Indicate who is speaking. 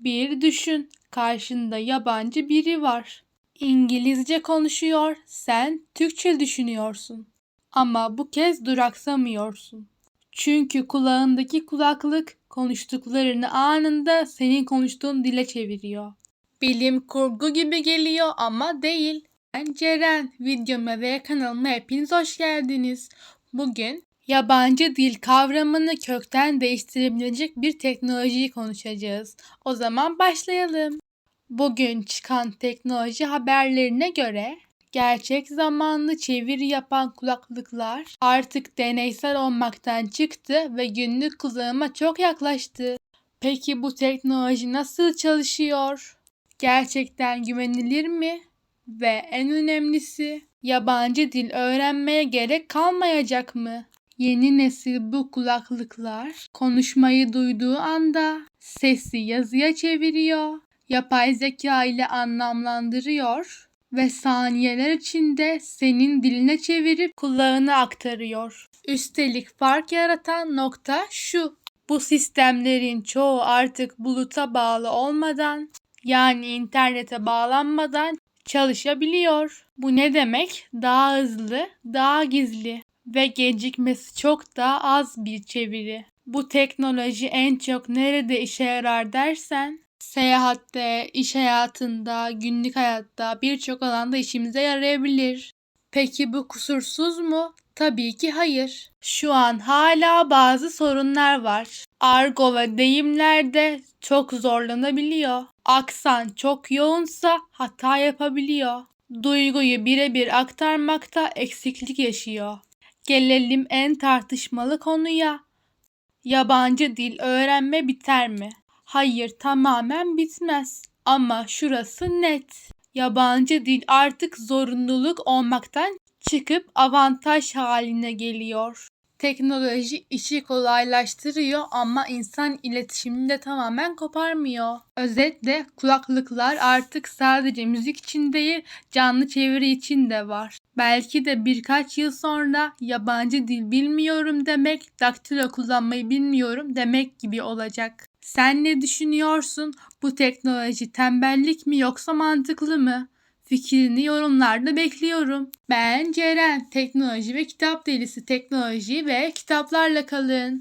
Speaker 1: Bir düşün, karşında yabancı biri var. İngilizce konuşuyor, sen Türkçe düşünüyorsun. Ama bu kez duraksamıyorsun. Çünkü kulağındaki kulaklık konuştuklarını anında senin konuştuğun dile çeviriyor. Bilim kurgu gibi geliyor ama değil. Ben Ceren. Videoma ve kanalıma hepiniz hoş geldiniz. Bugün yabancı dil kavramını kökten değiştirebilecek bir teknolojiyi konuşacağız. O zaman başlayalım. Bugün çıkan teknoloji haberlerine göre gerçek zamanlı çeviri yapan kulaklıklar artık deneysel olmaktan çıktı ve günlük kullanıma çok yaklaştı. Peki bu teknoloji nasıl çalışıyor? Gerçekten güvenilir mi? Ve en önemlisi yabancı dil öğrenmeye gerek kalmayacak mı? Yeni nesil bu kulaklıklar konuşmayı duyduğu anda sesi yazıya çeviriyor, yapay zeka ile anlamlandırıyor ve saniyeler içinde senin diline çevirip kulağına aktarıyor. Üstelik fark yaratan nokta şu. Bu sistemlerin çoğu artık buluta bağlı olmadan yani internete bağlanmadan çalışabiliyor. Bu ne demek? Daha hızlı, daha gizli ve gecikmesi çok daha az bir çeviri. Bu teknoloji en çok nerede işe yarar dersen, seyahatte, iş hayatında, günlük hayatta birçok alanda işimize yarayabilir. Peki bu kusursuz mu? Tabii ki hayır. Şu an hala bazı sorunlar var. Argo ve deyimlerde çok zorlanabiliyor. Aksan çok yoğunsa hata yapabiliyor. Duyguyu birebir aktarmakta eksiklik yaşıyor. Gelelim en tartışmalı konuya. Yabancı dil öğrenme biter mi? Hayır, tamamen bitmez. Ama şurası net. Yabancı dil artık zorunluluk olmaktan çıkıp avantaj haline geliyor. Teknoloji işi kolaylaştırıyor ama insan iletişimini de tamamen koparmıyor. Özetle kulaklıklar artık sadece müzik için değil, canlı çeviri için de var. Belki de birkaç yıl sonra yabancı dil bilmiyorum demek, daktilo kullanmayı bilmiyorum demek gibi olacak. Sen ne düşünüyorsun? Bu teknoloji tembellik mi yoksa mantıklı mı? Fikrini yorumlarda bekliyorum. Ben Ceren. Teknoloji ve kitap delisi teknoloji ve kitaplarla kalın.